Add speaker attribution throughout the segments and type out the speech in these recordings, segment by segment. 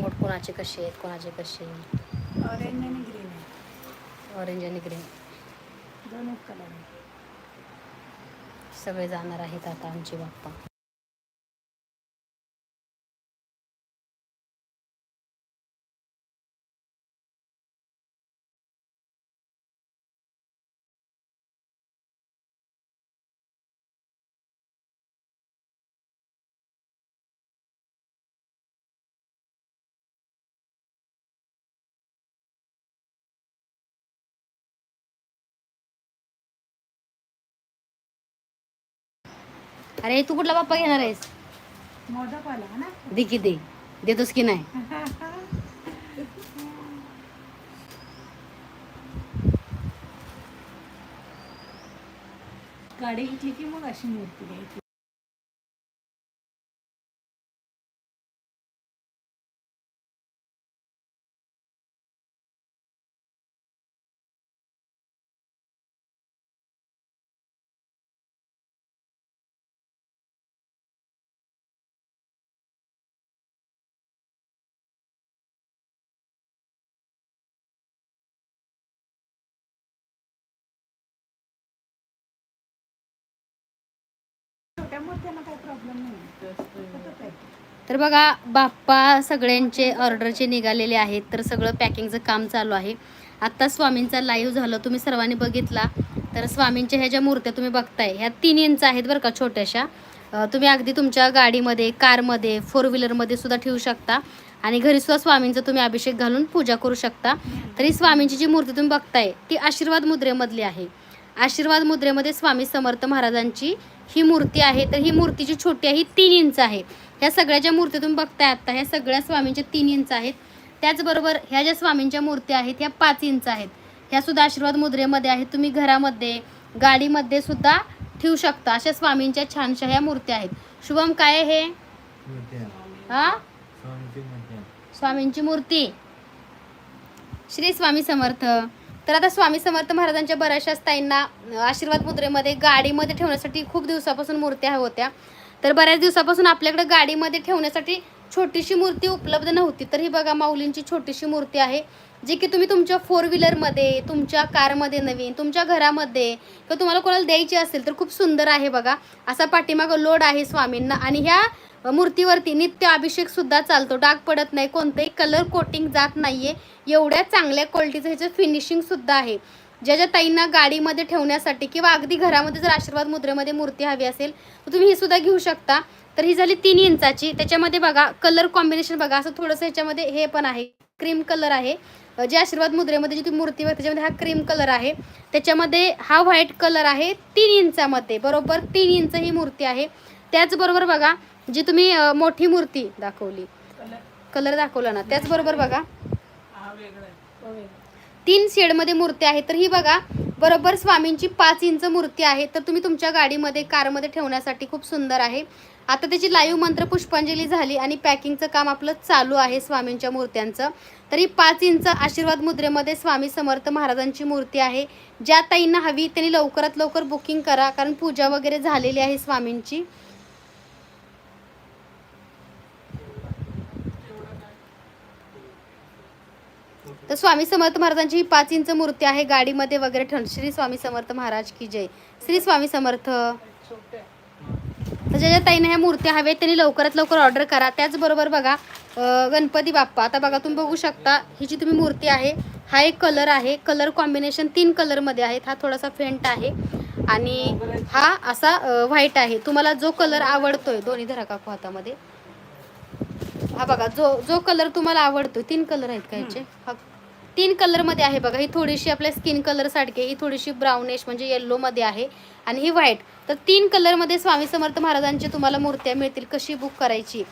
Speaker 1: रंगोट कोणाचे कसे आहेत कोणाचे कसे
Speaker 2: ऑरेंज आणि ग्रीन आहे.
Speaker 1: ऑरेंज आणि ग्रीन
Speaker 2: दोनच कलर
Speaker 1: सगळे जाणार आहेत आता आमचे बाप्पा. अरे तू कुठला बाप्पा घेणार आहेस?
Speaker 2: ना?
Speaker 1: दे की दे. देतोस की नाही?
Speaker 2: गाडी घेतली की मग अशी मूर्ती घ्यायची. काही प्रॉब्लेम नाही.
Speaker 1: तर बघा बाप्पा सगळ्यांचे ऑर्डरचे निघालेले आहेत तर सगळं पॅकिंगचं काम चालू आहे. आत्ता स्वामींचा लाईव्ह झालं तुम्ही सर्वांनी बघितला. तर स्वामींच्या ह्या ज्या मूर्त्या तुम्ही बघताय ह्या तीन इंच आहेत बरं का छोट्याशा. तुम्ही अगदी तुमच्या गाडीमध्ये कारमध्ये फोर व्हीलरमध्ये सुद्धा ठेवू शकता. आणि घरी सुद्धा स्वामींचा तुम्ही अभिषेक घालून पूजा करू शकता. तरी स्वामींची जी मूर्ती तुम्ही बघताय ती आशीर्वाद मुद्रेमधली आहे. आशीर्वाद मुद्रेमध्ये स्वामी समर्थ महाराजांची ही मूर्ती आहे. तर ही मूर्ती जी छोटी आहे ही तीन इंच आहे. ह्या सगळ्या ज्या मूर्ती तुम्ही बघताय आता ह्या सगळ्या स्वामींच्या तीन इंच आहेत. त्याचबरोबर ह्या ज्या स्वामींच्या मूर्त्या आहेत ह्या पाच इंच आहेत. ह्या सुद्धा आशीर्वाद मुद्रेमध्ये आहेत. तुम्ही घरामध्ये गाडीमध्ये सुद्धा ठेवू शकता अशा स्वामींच्या छानशा ह्या मूर्त्या आहेत. शुभम काय हे? हा? स्वामींची मूर्ती. श्री स्वामी समर्थ. तर आता स्वामी समर्थ महाराजांच्या बऱ्याचशा ताईंना आशीर्वाद मुद्रेमध्ये गाडीमध्ये ठेवण्यासाठी खूप दिवसापासून मूर्त्या होत्या. तर बऱ्याच दिवसापासून आपल्याकडे गाडीमध्ये ठेवण्यासाठी छोटीशी मूर्ती उपलब्ध नव्हती. तर ही बघा माऊलींची छोटीशी मूर्ती आहे जी की तुम्ही तुमच्या फोर व्हीलरमध्ये तुमच्या कारमध्ये नवीन तुमच्या घरामध्ये किंवा तुम्हाला कोणाला द्यायची असेल तर खूप सुंदर आहे बघा. असा पाठीमागं लोड आहे स्वामींना. आणि ह्या मूर्तीवरती नित्य अभिषेक सुद्धा चालतो. डाग पडत नाही कोणतंही कलर कोटिंग जात नाहीये. एवढ्या चांगल्या क्वालिटीचं ह्याचं फिनिशिंग सुद्धा आहे. ज्या ज्या ताईंना गाडीमध्ये ठेवण्यासाठी किंवा अगदी घरामध्ये जर आशीर्वाद मुद्रेमध्ये मूर्ती हवी असेल तर तुम्ही ही सुद्धा घेऊ शकता. तर ही झाली तीन इंचाची. त्याच्यामध्ये बघा कलर कॉम्बिनेशन बघा असं थोडंसं ह्याच्यामध्ये हे पण आहे. क्रीम कलर आहे. जे आशीर्वाद मुद्रेमध्ये जी ती मूर्ती बघ त्याच्यामध्ये हा क्रीम कलर आहे. त्याच्यामध्ये हा व्हाईट कलर आहे तीन इंचामध्ये. बरोबर तीन इंच ही मूर्ती आहे. त्याचबरोबर बघा जी तुम्ही मोठी मूर्ती दाखवली.
Speaker 2: कलर
Speaker 1: दाखवला ना त्याचबरोबर बघा. तीन शेडमध्ये मूर्ती आहे तर ही बघा बरोबर स्वामींची पाच इंच मूर्ती आहे तर तुम्ही तुमच्या गाडीमध्ये कारमध्ये ठेवण्यासाठी खूप सुंदर आहे. आता त्याची लाईव्ह मंत्र पुष्पांजली झाली आणि पॅकिंगचं काम आपलं चालू आहे स्वामींच्या मूर्त्यांचं. तर ही पाच इंच आशीर्वाद मुद्रेमध्ये स्वामी समर्थ महाराजांची मूर्ती आहे. ज्या ताईंना हवी त्यांनी लवकरात लवकर बुकिंग करा कारण पूजा वगैरे झालेली आहे स्वामींची. तर स्वामी समर्थ महाराजांची ही पाच इंच मूर्ती आहे. गाडीमध्ये वगैरे ठेवून श्री स्वामी समर्थ महाराज की जय. श्री स्वामी समर्थ. तर ज्या ज्या ताईने ह्या मूर्त्या हव्यात त्यांनी लवकरात लवकर ऑर्डर करा. त्याचबरोबर बघा गणपती बाप्पा. आता बघा तुम्ही बघू शकता ही जी तुम्ही मूर्ती आहे हा एक कलर आहे. कलर कॉम्बिनेशन तीन कलरमध्ये आहेत. हा थोडासा फेंट आहे आणि हा असा व्हाईट आहे. तुम्हाला जो कलर आवडतोय दोन्ही धरा काकू हातामध्ये. हा बघा जो जो कलर तुम्हाला आवडतोय तीन कलर आहेत का ह्याचे हा तीन कलरमध्ये आहे बघा ही थोडीशी आपल्या स्किन कलर सारखी ही थोडीशी ब्राउनिश म्हणजे येल्लोमध्ये आहे आणि ही व्हाईट तर तीन कलरमध्ये स्वामी समर्थ महाराजांची तुम्हाला मूर्त्या मिळतील कशी बुक करायची?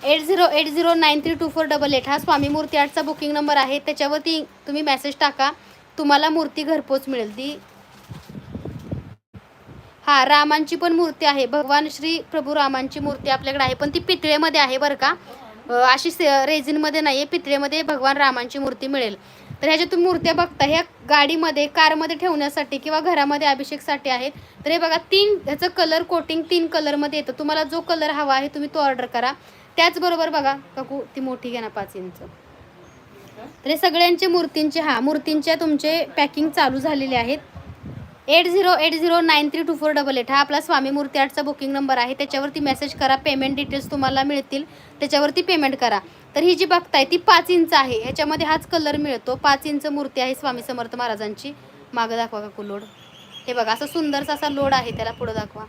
Speaker 1: Eight zero eight zero nine three two four double eight हा स्वामी मूर्ती आर्टचा बुकिंग नंबर आहे त्याच्यावरती तुम्ही मेसेज टाका तुम्हाला मूर्ती घरपोच मिळेल. ती हा रामांची पण मूर्ती आहे भगवान श्री प्रभू रामांची मूर्ती आपल्याकडे आहे पण ती पितळेमध्ये आहे बरं का. अशी से- रेझिनमध्ये नाही आहे पितळेमध्ये भगवान रामांची मूर्ती मिळेल. तर ह्याच्या तुम्ही मूर्त्या बघता ह्या गाडीमध्ये कारमध्ये ठेवण्यासाठी किंवा घरामध्ये अभिषेकसाठी आहेत. तर हे बघा तीन ह्याचं कलर कोटिंग तीन कलरमध्ये येतं. तुम्हाला जो कलर हवा आहे तुम्ही तो ऑर्डर करा. त्याचबरोबर बघा काकू ती मोठी घ्या ना पाच इंच. तर हे सगळ्यांचे मूर्तींचे हा मूर्तींच्या तुमचे पॅकिंग चालू झालेले आहेत. Eight zero eight zero nine three two four double eight हा आपला स्वामी मूर्ती आर्टचा बुकिंग नंबर आहे. त्याच्यावरती मेसेज करा पेमेंट डिटेल्स तुम्हाला मिळतील. त्याच्यावरती पेमेंट करा. तर ही जी बघताय ती पाच इंच आहे. ह्याच्यामध्ये हाच कलर मिळतो. पाच इंच मूर्ती आहे स्वामी समर्थ महाराजांची. मागं दाखवा काकू लोड हे बघा असं सुंदरसा असा लोड आहे. त्याला पुढं दाखवा.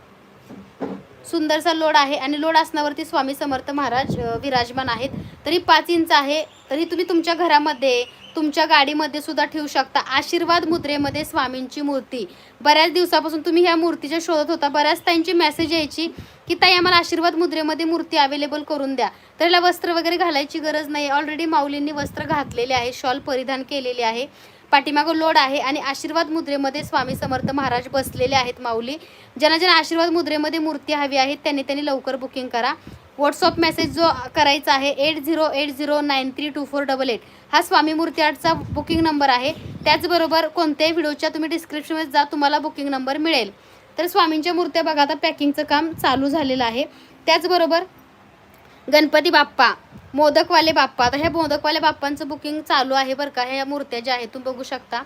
Speaker 1: सुंदरसा लोड आहे आणि लोड आसनावरती स्वामी समर्थ महाराज विराजमान आहेत. तरी पाच इंच आहे. तरी तुम्ही तुमच्या घरामध्ये तुमच्या गाडीमध्ये सुद्धा ठेवू शकता. आशीर्वाद मुद्रेमध्ये स्वामींची मूर्ती. बऱ्याच दिवसापासून तुम्ही ह्या मूर्तीच्या शोधत होता. बऱ्याच त्यांची मेसेज यायची की ताई आम्हाला आशीर्वाद मुद्रेमध्ये मूर्ती अवेलेबल करून द्या. तर याला वस्त्र वगैरे घालायची गरज नाही ऑलरेडी माऊलींनी वस्त्र घातलेले आहे शॉल परिधान केलेले आहे पाठीमागं लोड आहे आणि आशीर्वाद मुद्रेमध्ये स्वामी समर्थ महाराज बसलेले आहेत माऊली. ज्यांना ज्यांना आशीर्वाद मुद्रेमध्ये मूर्ती हवी आहे त्यांनी त्यांनी लवकर बुकिंग करा. व्हॉट्सअप मेसेज जो करायचा आहे eight zero eight zero nine three two four double eight हा स्वामी मूर्ती आर्टचा बुकिंग नंबर आहे. त्याचबरोबर कोणत्याही व्हिडिओच्या तुम्ही डिस्क्रिप्शनमध्ये जा तुम्हाला बुकिंग नंबर मिळेल. तर स्वामींच्या मूर्त्या बघा आता पॅकिंगचं काम चालू झालेलं आहे. त्याचबरोबर गणपती बाप्पा मोदकवाले बाप्पा. आता ह्या मोदकवाले बाप्पांचं बुकिंग चालू आहे बरं का? ह्या मूर्त्या ज्या आहेत तुम्ही बघू शकता.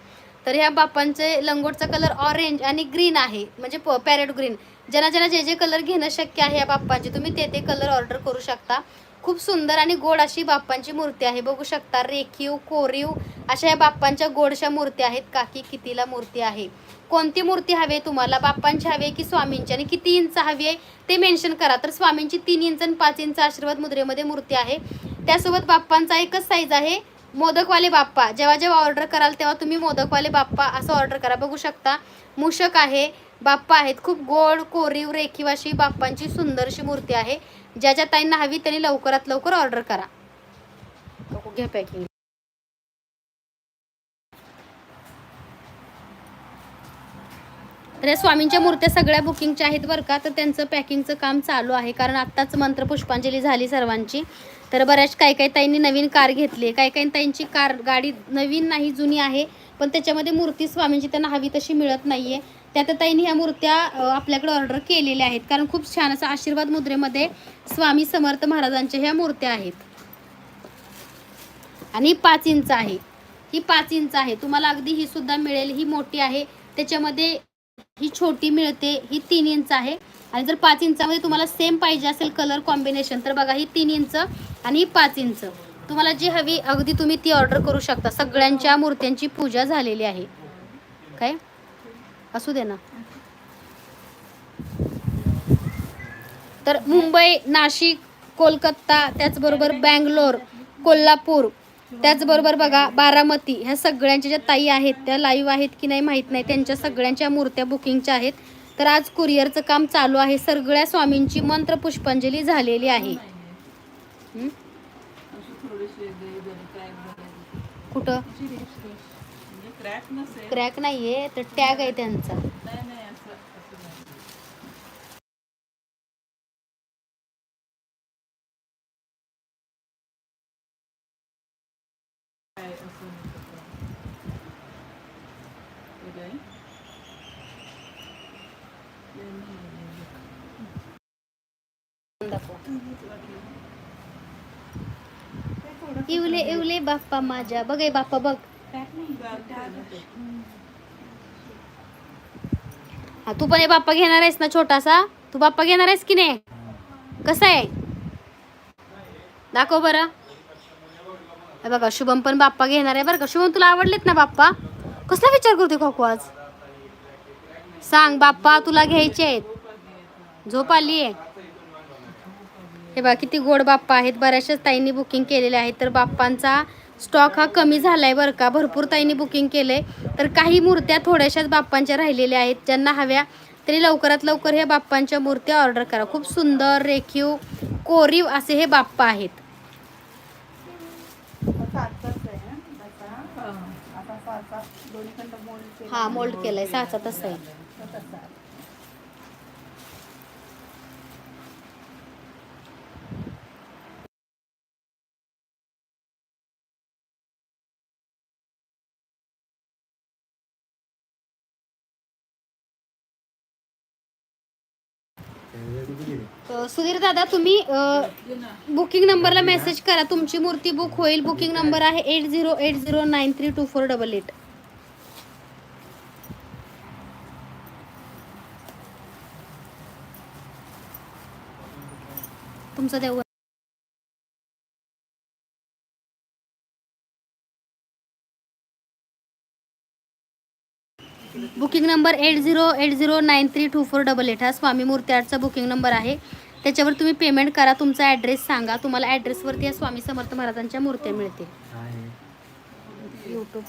Speaker 1: तर ह्या बाप्पांचे लंगोटचा कलर ऑरेंज आणि ग्रीन आहे. म्हणजे प पॅरेट ग्रीन ज्यांना ज्यांना जे जे कलर घेणं शक्य आहे या बाप्पांचे तुम्ही ते ते कलर ऑर्डर करू शकता. खूप सुंदर आणि गोड अशी बाप्पांची मूर्ती आहे. बघू शकता रेखीव कोरीव अशा या बाप्पांच्या गोडशा मूर्त्या आहेत. काकी कितीला मूर्ती आहे? कोणती मूर्ती हवी आहे तुम्हाला? बाप्पांची हवी आहे की स्वामींची? आणि किती इंच हवी आहे? ते मेन्शन करा. तर स्वामींची तीन इंच आणि पाच इंच आशीर्वाद मुद्रेमध्ये मूर्ती आहे. त्यासोबत बाप्पांचा एकच साईज आहे. मोदकवाले बाप्पा. जेव्हा जेव्हा ऑर्डर कराल तेव्हा तुम्ही मोदकवाले बाप्पा असं ऑर्डर करा. बघू शकता मूषक आहे बाप्पा आहेत. खूप गोड कोरीव रेखीव अशी बाप्पांची सुंदरशी मूर्ती आहे. ज्या ज्या ताईंना हवी त्यांनी लवकरात लवकर ऑर्डर करा. घ्या पॅकिंग तर या स्वामींच्या मूर्त्या सगळ्या बुकिंगच्या आहेत बरं का. तर त्यांचं पॅकिंगचं काम चालू आहे. कारण आत्ताच मंत्र पुष्पांजली झाली सर्वांची. तर बऱ्याच काही काही ताईंनी नवीन कार घेतली काही काही ताईंची कार गाडी नवीन नाही जुनी आहे पण त्याच्यामध्ये मूर्ती स्वामींची त्यांना हवी तशी मिळत नाही आहे त्या तर ताईंनी ह्या मूर्त्या आपल्याकडे ऑर्डर केलेल्या आहेत. कारण खूप छान असं आशीर्वाद मुद्रेमध्ये स्वामी समर्थ महाराजांच्या ह्या मूर्त्या आहेत. आणि पाच इंच आहे. ही पाच इंच आहे. तुम्हाला अगदी ही सुद्धा मिळेल. ही मोठी आहे. त्याच्यामध्ये ही छोटी मिळते. ही तीन इंच आहे. आणि जर पाच इंचामध्ये तुम्हाला सेम पाहिजे असेल कलर कॉम्बिनेशन तर बघा ही तीन इंच आणि पाच इंच. तुम्हाला जी हवी अगदी तुम्ही ती ऑर्डर करू शकता. सगळ्यांच्या मूर्त्यांची पूजा झालेली आहे. काय? असू दे ना. तर मुंबई नाशिक कोलकाता त्याचबरोबर बँगलोर कोल्हापूर त्याचबरोबर बघा बारामती ह्या सगळ्यांच्या ज्या ताई आहेत त्या लाईव्ह आहेत की नाही माहीत नाही. त्यांच्या सगळ्यांच्या मूर्त्या बुकिंगच्या आहेत. तर आज कुरिअरचं काम चालू आहे. सगळ्या स्वामींची मंत्र पुष्पांजली झालेली आहे हं?
Speaker 2: अशी थोडीशी गई झाली क्रॅक झाली
Speaker 1: कुठं?
Speaker 2: क्रॅक
Speaker 1: नाहीये तर टॅग आहे त्यांचा.
Speaker 2: दाखवा नाही असं असं नाही. काय असं नाही तसं. हे काय? हे नाही,
Speaker 1: इवले इवले बाप्पा माझ्या. बघ हे बाप्पा बघ. हा तू पण हे बाप्पा घेणार आहेस ना छोटासा? तू बाप्पा घेणार आहेस की नाही? कसा आहे? दाखव बरं. बघा शुभम पण बाप्पा घेणार आहे बरं का. शुभम तुला आवडलेत ना बाप्पा? कसला विचार करते काकू आज? सांग बाप्पा तुला घ्यायचे आहेत. झोप आली आहे हे बघा किती गोड बाप्पा आहेत. बऱ्याचशाच ताईंनी बुकिंग केलेले आहेत. तर बाप्पांचा स्टॉक हा कमी झालाय बरं का. भरपूर ताईंनी बुकिंग केलंय. तर काही मूर्त्या थोड्याशाच बाप्पांच्या राहिलेल्या आहेत. ज्यांना हव्या तरी लवकरात लवकर हे बाप्पांच्या मूर्त्या ऑर्डर करा. खूप सुंदर रेखीव कोरीव असे हे बाप्पा आहेत. हा मोल्ड केलाय. साचा तसं आहे. सुधीर दादा तुम्ही बुकिंग नंबरला मेसेज करा. तुमची मूर्ती बुक होईल. बुकिंग नंबर आहे eight zero eight zero nine three two four double eight तुमचं देव booking number eight zero eight zero nine three two four double eight. हा स्वामी मूर्ती आर्टचा बुकिंग नंबर आहे. त्याच्यावर तुम्ही पेमेंट करा तुमचा ॲड्रेस सांगा. तुम्हाला ॲड्रेसवरती या स्वामी समर्थ महाराजांच्या मूर्त्या मिळतील. यूट्यूब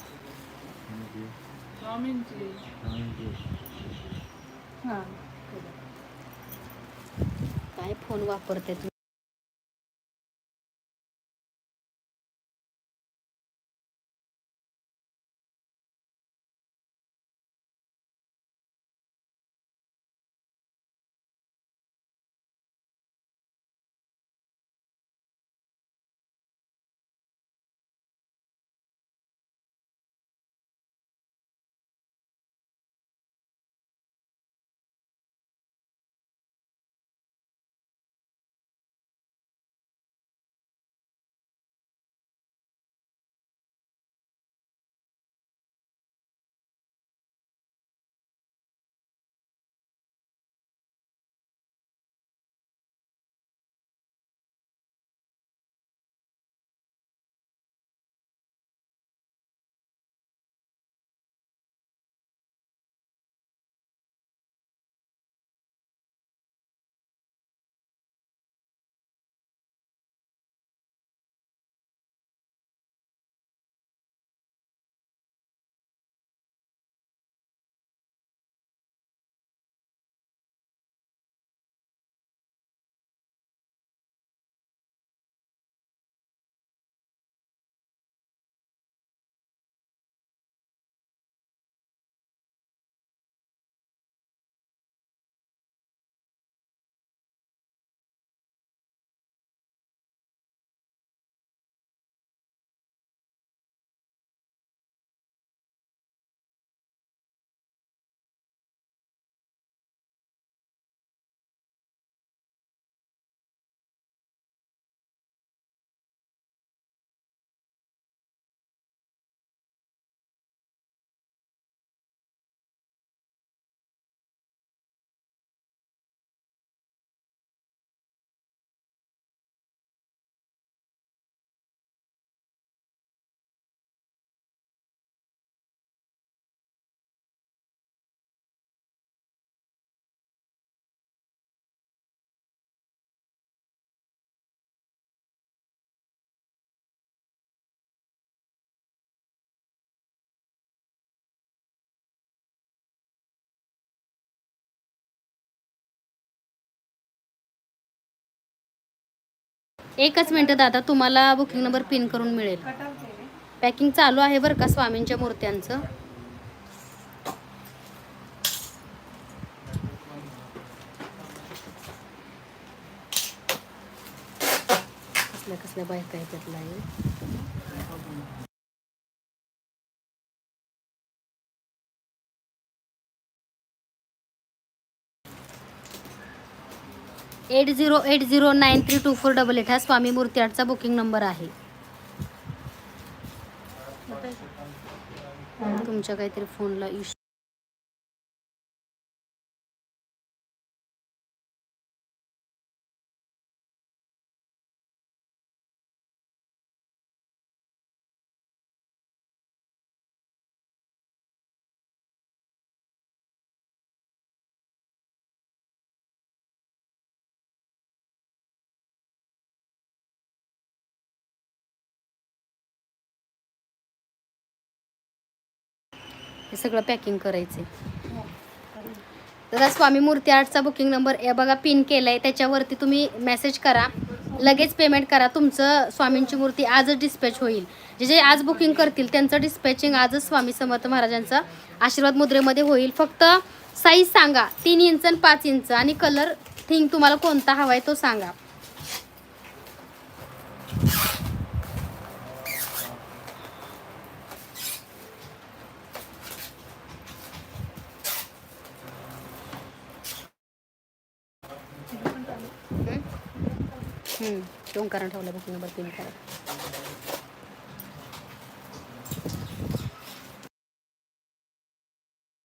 Speaker 2: हां.
Speaker 1: काय फोन वापरते तू? एकच मिनटं दादा तुम्हाला बुकिंग नंबर पिन करून मिळेल. पॅकिंग चालू आहे बरं का स्वामींच्या मूर्त्यांचं? कसल्या कसल्या बायका आहेत त्यातला eight zero eight zero nine three two four double eight हा स्वामी मूर्ती आर्टचा बुकिंग नंबर आहे. तुमच्या काहीतरी फोनला इश्यू हे सगळं पॅकिंग करायचं दादा स्वामी मूर्ती आर्टचा बुकिंग नंबर या बघा पिन केलाय. त्याच्यावरती तुम्ही मेसेज करा. लगेच पेमेंट करा. तुमचं स्वामींची मूर्ती आजच डिस्पॅच होईल. जे जे आज बुकिंग करतील त्यांचं डिस्पॅचिंग आजच स्वामी समर्थ महाराजांचा आशीर्वाद मुद्रेमध्ये होईल. फक्त साईज सांगा. तीन इंच आणि पाच इंच आणि कलर थिंग तुम्हाला कोणता हवा आहे तो सांगा. दोन कारण ठेवलं ठेवल्यापासून नंबर तीन करा